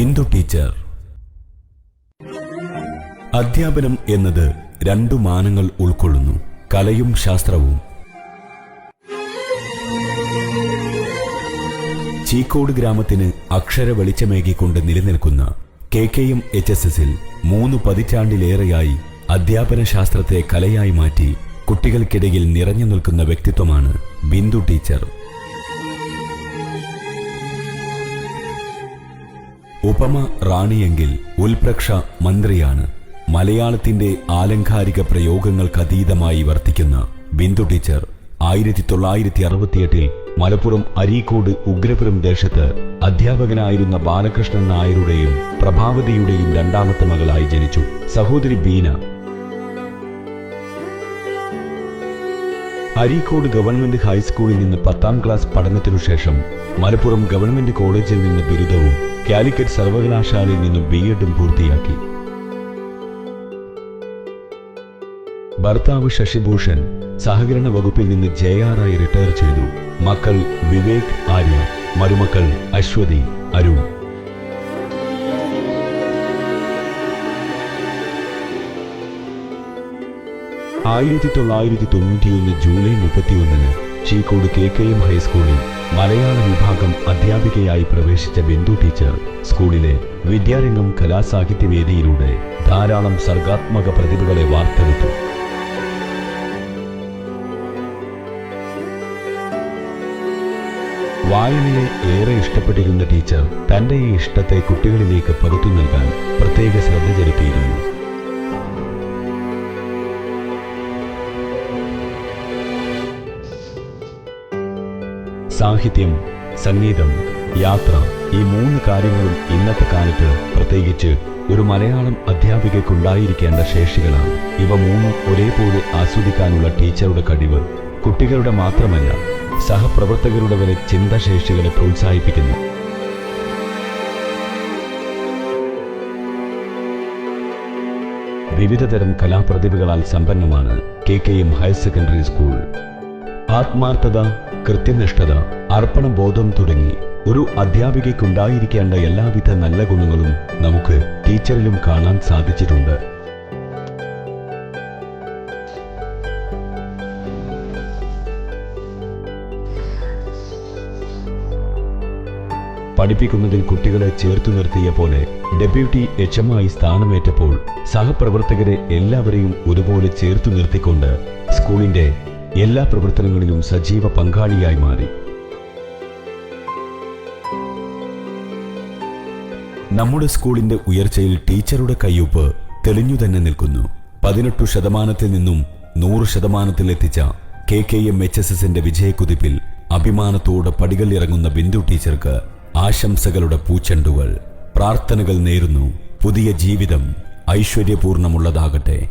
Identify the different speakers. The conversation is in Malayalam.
Speaker 1: ഹിന്ദു ടീച്ചർ. അധ്യാപനം എന്നത് രണ്ടു മാനങ്ങൾ ഉൾക്കൊള്ളുന്നു. കലയും ശാസ്ത്രവും. ചീക്കോട് ഗ്രാമത്തിന് അക്ഷര വെളിച്ചമേകിക്കൊണ്ട് നിലനിൽക്കുന്ന K K M H S എസിൽ മൂന്ന് പതിറ്റാണ്ടിലേറെയായി അധ്യാപന ശാസ്ത്രത്തെ കലയായി മാറ്റി കുട്ടികൾക്കിടയിൽ നിറഞ്ഞു നിൽക്കുന്ന വ്യക്തിത്വമാണ് ബിന്ദു ടീച്ചർ. ഉപമ റാണിയെങ്കിൽ ഉൽപ്രക്ഷ മന്ത്രിയാണ്. മലയാളത്തിന്റെ ആലങ്കാരിക പ്രയോഗങ്ങൾക്കതീതമായി വർത്തിക്കുന്ന ബിന്ദു ടീച്ചർ ആയിരത്തി തൊള്ളായിരത്തി അറുപത്തിയെട്ടിൽ മലപ്പുറം അരീക്കോട് ഉഗ്രപുരം ദേശത്ത് അധ്യാപകനായിരുന്ന ബാലകൃഷ്ണൻ നായരുടെയും പ്രഭാവതിയുടെയും രണ്ടാമത്തെ മകളായി ജനിച്ചു. സഹോദരി ബീന അരീക്കോട് ഗവൺമെന്റ് ഹൈസ്കൂളിൽ നിന്ന് പത്താം ക്ലാസ് പഠനത്തിനു ശേഷം മലപ്പുറം ഗവൺമെന്റ് കോളേജിൽ നിന്ന് ബിരുദവും കാലിക്കറ്റ് സർവകലാശാലയിൽ നിന്ന് ബി എഡും പൂർത്തിയാക്കി. ഭർത്താവ് ശശിഭൂഷൺ സഹകരണ വകുപ്പിൽ നിന്ന് ജെ ആർ ആയി റിട്ടയർ ചെയ്തു. മക്കൾ വിവേക് ആര്യ മരുമക്കൾ അശ്വതി അരുൺ. ആയിരത്തി തൊള്ളായിരത്തി തൊണ്ണൂറ്റിയൊന്ന് ജൂലൈ മുപ്പത്തിയൊന്നിന് ചീക്കോട് കെ കെ എം ഹൈസ്കൂളിൽ മലയാള വിഭാഗം അധ്യാപികയായി പ്രവേശിച്ച ബിന്ദു ടീച്ചർ സ്കൂളിലെ വിദ്യാരംഗം കലാസാഹിത്യവേദിയിലൂടെ ധാരാളം സർഗാത്മക പ്രതിഭകളെ വാർത്തെടുത്തു. വായനയെ ഏറെ ഇഷ്ടപ്പെട്ടിരുന്ന ടീച്ചർ തന്റെ ഈ ഇഷ്ടത്തെ കുട്ടികളിലേക്ക് പകുത്തു നൽകാൻ പ്രത്യേക സാഹിത്യം സംഗീതം യാത്ര ഈ മൂന്ന് കാര്യങ്ങളും ഇന്നത്തെ കാലത്ത് പ്രത്യേകിച്ച് ഒരു മലയാളം അധ്യാപികയ്ക്കുണ്ടായിരിക്കേണ്ട ശേഷികളാണ്. ഇവ മൂന്നും ഒരേപോലെ ആസ്വദിക്കാനുള്ള ടീച്ചറുടെ കഴിവ് കുട്ടികളുടെ മാത്രമല്ല സഹപ്രവർത്തകരുടെ വരെ ചിന്താശേഷികളെ പ്രോത്സാഹിപ്പിക്കുന്നു. വിവിധതരം കലാപ്രതിഭകളാൽ സമ്പന്നമാണ് K K M higher secondary school. ആത്മാർത്ഥത കൃത്യനിഷ്ഠത അർപ്പണബോധം തുടങ്ങി ഒരു അധ്യാപികയ്ക്കുണ്ടായിരിക്കേണ്ട എല്ലാവിധ നല്ല ഗുണങ്ങളും നമുക്ക് ടീച്ചറിലും കാണാൻ സാധിച്ചിട്ടുണ്ട്. പഠിപ്പിക്കുന്നതിൽ കുട്ടികളെ ചേർത്തു നിർത്തിയ പോലെ ഡെപ്യൂട്ടി എച്ച് എം ആയി സ്ഥാനമേറ്റപ്പോൾ സഹപ്രവർത്തകരെ എല്ലാവരെയും ഒരുപോലെ ചേർത്തു നിർത്തിക്കൊണ്ട് സ്കൂളിന്റെ എല്ലാ പ്രവർത്തനങ്ങളിലും സജീവ പങ്കാളിയായി മാറി. നമ്മുടെ സ്കൂളിന്റെ ഉയർച്ചയിൽ ടീച്ചറുടെ കയ്യൊപ്പ് തെളിഞ്ഞു തന്നെ നിൽക്കുന്നു. പതിനെട്ടു ശതമാനത്തിൽ നിന്നും നൂറ് ശതമാനത്തിൽ എത്തിച്ച K K M H S എസിന്റെ വിജയക്കുതിപ്പിൽ അഭിമാനത്തോടെ പടികൾ ഇറങ്ങുന്ന ബിന്ദു ടീച്ചർക്ക് ആശംസകളുടെ പൂച്ചെണ്ടുകൾ. പ്രാർത്ഥനകൾ നേരുന്നു. പുതിയ ജീവിതം ഐശ്വര്യപൂർണമുള്ളതാകട്ടെ.